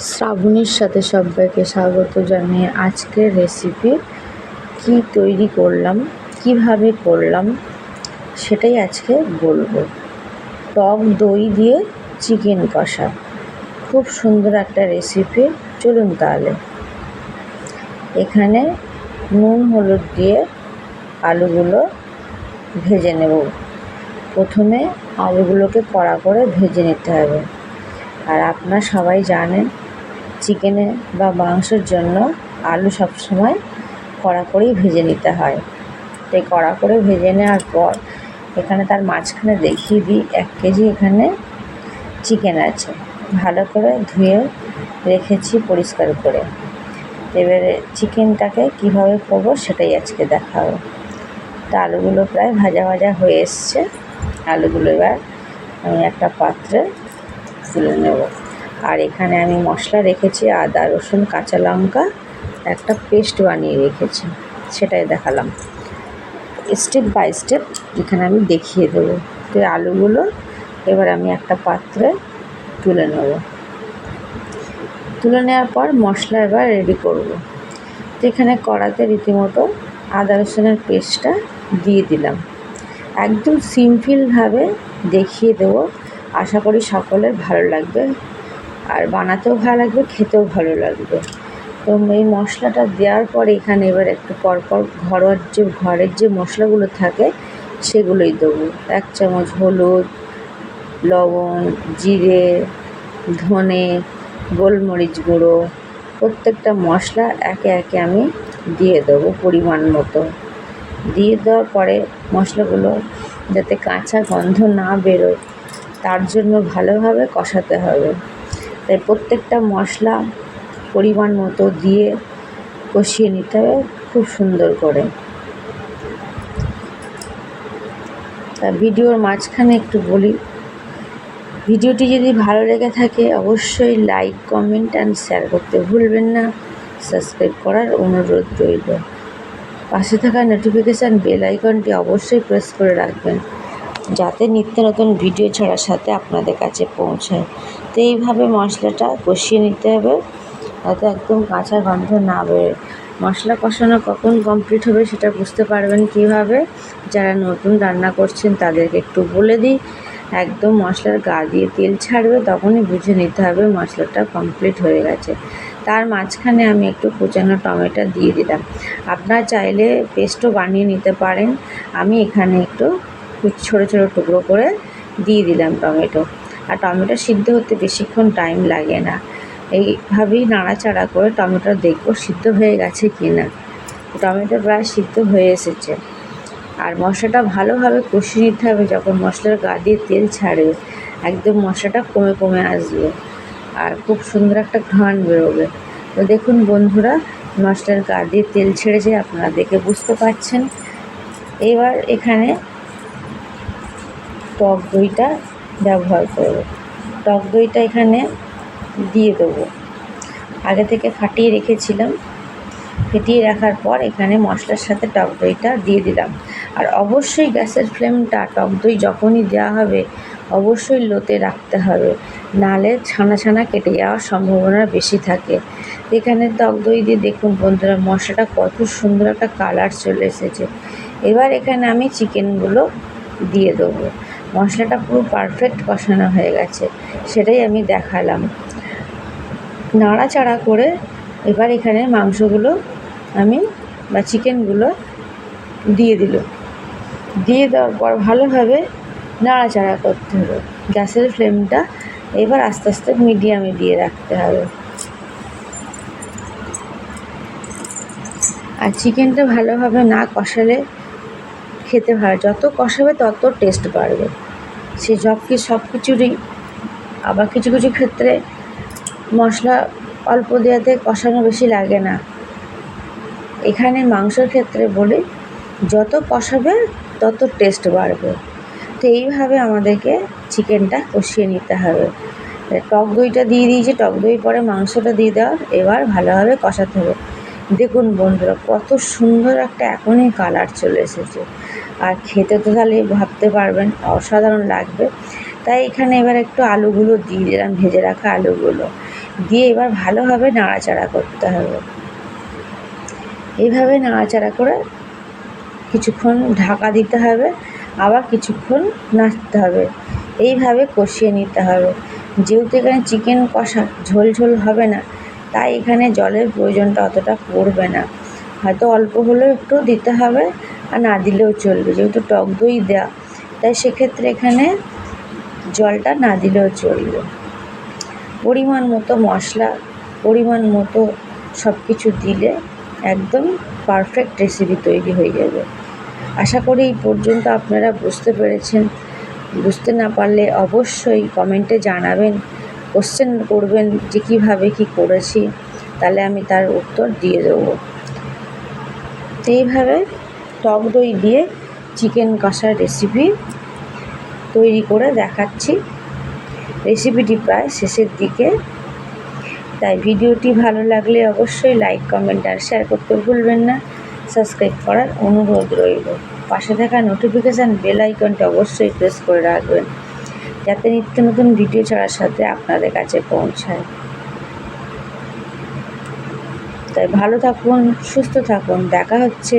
শ্রাবণীর সাথে সবাইকে স্বাগত জানিয়ে আজকের রেসিপি কি তৈরি করলাম, কীভাবে করলাম সেটাই আজকে বলব। টক দই দিয়ে চিকেন কষা। খুব সুন্দর একটা রেসিপি চলুন তাহলে। এখানে নুন, হলুদ দিয়ে আলুগুলো ভেজে নেব। প্রথমে আলুগুলোকে কড়া করে ভেজে নিতে হবে। আর আপনারা সবাই জানেন চিকেনে বা মাংসের জন্য আলু সবসময় কড়া করেই ভেজে নিতে হয়। তাই কড়া করে ভেজে নেওয়ার পর এখানে তার মাঝখানে দেখিয়ে দিই, এক কেজি এখানে চিকেন আছে। ভালো করে ধুয়ে রেখেছি পরিষ্কার করে। এবারে চিকেনটাকে কীভাবে করব সেটাই আজকে দেখাবো। তা আলুগুলো প্রায় ভাজা ভাজা হয়ে এসছে। আলুগুলো এবার আমি একটা পাত্রে তুলে নেব। আর এখানে আমি মশলা রেখেছি, আদা, রসুন, কাঁচা লঙ্কা, একটা পেস্ট বানিয়ে রেখেছি, সেটাই দেখালাম। স্টেপ বাই স্টেপ এখানে আমি দেখিয়ে দেবো। তো আলুগুলো এবার আমি একটা পাত্রে তুলে নেব। তুলে নেওয়ার পর মশলা এবার রেডি করব। তো এখানে কড়াতে রীতিমতো আদা, রসুনের পেস্টটা দিয়ে দিলাম। একদম সিম্পলভাবে দেখিয়ে দেবো। আশা করি সকলের ভালো লাগবে। আর বানাতেও ভালো লাগবে, খেতেও ভালো লাগবে। তো এই মশলাটা দেওয়ার পরে এখানে এবার একটু পরপর ঘরোয়ার যে, ঘরের যে মশলাগুলো থাকে, সেগুলোই দেবো। এক চামচ হলুদ, লবণ, জিরে, ধনে, গোলমরিচ গুঁড়ো, প্রত্যেকটা মশলা একে একে আমি দিয়ে দেবো পরিমাণ মতো। দিয়ে দেওয়ার পরে মশলাগুলো যাতে কাঁচা গন্ধ না বেরোয়, তার জন্য ভালোভাবে কষাতে হবে। তাই প্রত্যেকটা মশলা পরিমাণ মতো দিয়ে কষিয়ে নিতে হবে, খুব সুন্দর করে। তা ভিডিওর মাঝখানে একটু বলি, ভিডিওটি যদি ভালো লেগে থাকে অবশ্যই লাইক কমেন্ট অ্যান্ড শেয়ার করতে ভুলবেন না। সাবস্ক্রাইব করার অনুরোধ রইল। পাশে থাকা নোটিফিকেশান বেল আইকনটি অবশ্যই প্রেস করে রাখবেন। যাতে নিত্য নতুন ভিডিও ছাড়ার সাথে আপনাদের কাছে পৌঁছায়। তো এইভাবে মশলাটা কষিয়ে নিতে হবে। যাতে একদম কাঁচা গন্ধ না বেরোয়। মশলা কষানো কখন কমপ্লিট হবে সেটা বুঝতে পারবেন কীভাবে। যারা নতুন রান্না করছেন, তাদেরকে একটু বলে দিই। একদম মশলার গা দিয়ে তেল ছাড়বে, তখনই বুঝে নিতে হবে মশলাটা কমপ্লিট হয়ে গেছে। তার মাঝখানে আমি একটু কুচানো টমেটো দিয়ে দিলাম। আপনারা চাইলে পেস্টও বানিয়ে নিতে পারেন। আমি এখানে একটু ছোটো ছোটো টুকরো করে দিয়ে দিলাম টমেটো। আর টমেটো সিদ্ধ হতে বেশিক্ষণ টাইম লাগে না। এইভাবেই নাড়াচাড়া করে টমেটো দেখব সিদ্ধ হয়ে গেছে কি না টমেটো প্রায় সিদ্ধ হয়ে এসেছে। আর মশলাটা ভালোভাবে কষিয়ে নিতে হবে যখন মশলার গা দিয়ে তেল ছাড়বে। একদম মশলাটা কমে কমে আসবে। আর খুব সুন্দর একটা ঘ্রাণ বেরোবে। তো দেখুন বন্ধুরা, মশলার গা দিয়ে তেল ছেড়েছে, আপনারা দেখে বুঝতে পারছেন। এবার এখানে টক দইটা ব্যবহার করব। টক দইটা এখানে দিয়ে দেবো। আগে থেকে ফাটিয়ে রেখেছিলাম। ফেটিয়ে রাখার পর এখানে মশলার সাথে টক দইটা দিয়ে দিলাম। আর অবশ্যই গ্যাসের ফ্লেমটা টক দই যখনই দেওয়া হবে, অবশ্যই লোতে রাখতে হবে। নালে ছানা ছানা কেটে যাওয়ার সম্ভাবনা বেশি থাকে। এখানে টক দই দিয়ে দেখুন বন্ধুরা, মশলাটা কত সুন্দর একটা কালার চলে এসেছে। এবার এখানে আমি চিকেনগুলো দিয়ে দেবো। মশলাটা পুরো পারফেক্ট কষানো হয়ে গেছে, সেটাই আমি দেখালাম। নাড়াচাড়া করে এবার এখানে মাংসগুলো আমি বা চিকেনগুলো দিয়ে দিল। দিয়ে দেওয়ার পর ভালোভাবে নাড়াচাড়া করতে হবে। গ্যাসের ফ্লেমটা এবার আস্তে আস্তে মিডিয়ামে দিয়ে রাখতে হবে। আর চিকেনটা ভালোভাবে না কষালে খেতে ভালো যত কষাবে তত টেস্ট বাড়বে। সে সব কি সব কিছুরই। আবার কিছু কিছু ক্ষেত্রে মশলা অল্প দেওয়াতে কষানো বেশি লাগে না। এখানে মাংসর ক্ষেত্রে বলি, যত কষাবে তত টেস্ট বাড়বে। তো এইভাবে আমাদেরকে চিকেনটা কষিয়ে নিতে হবে। টক দইটা দিয়ে দিয়েছি, টক দই পরে মাংসটা দিয়ে দেওয়ার, এবার ভালোভাবে কষাতে হবে। দেখুন বন্ধুরা, কত সুন্দর একটা এখনই কালার চলে এসেছে। আর খেতে তো তাহলে ভাবতে পারবেন, অসাধারণ লাগবে। তাই এখানে এবার একটু আলুগুলো দিয়ে দিলাম, ভেজে রাখা আলুগুলো। দিয়ে এবার ভালোভাবে নাড়াচাড়া করতে হবে। এইভাবে নাড়াচাড়া করে কিছুক্ষণ ঢাকা দিতে হবে, আবার কিছুক্ষণ নাড়তে হবে। এইভাবে কষিয়ে নিতে হবে। যেহেতু এখানে চিকেন কষা ঝোল ঝোল হবে না তাই এখানে জলের প্রয়োজনটা অতটা পড়বে না। হয়তো অল্প হলেও একটু দিতে হবে আর না দিলেও চলবে। যেহেতু টক দই দেওয়া তাই সেক্ষেত্রে এখানে জলটা না দিলেও চলবে। পরিমাণ মতো মশলা, পরিমাণ মতো সব কিছু দিলে একদম পারফেক্ট রেসিপি তৈরি হয়ে যাবে। আশা করি এই পর্যন্ত আপনারা বুঝতে পেরেছেন। বুঝতে না পারলে অবশ্যই কমেন্টে জানাবেন। কোশ্চেন করবেন যে কীভাবে কী করেছি, তাহলে আমি তার উত্তর দিয়ে দেবো। এইভাবে টক দই দিয়ে চিকেন কষার রেসিপি তৈরি করে দেখাচ্ছি। রেসিপিটি প্রায় শেষের দিকে। তাই ভিডিওটি ভালো লাগলে অবশ্যই লাইক কমেন্ট আর শেয়ার করতে ভুলবেন না। সাবস্ক্রাইব করার অনুরোধ রইল। পাশে থাকা নোটিফিকেশান বেল আইকনটা অবশ্যই প্রেস করে রাখবেন। যাতে নিত্য নতুন ভিডিও ছাড়ার সাথে আপনাদের কাছে পৌঁছায়। তাই ভালো থাকুন, সুস্থ থাকুন, দেখা হচ্ছে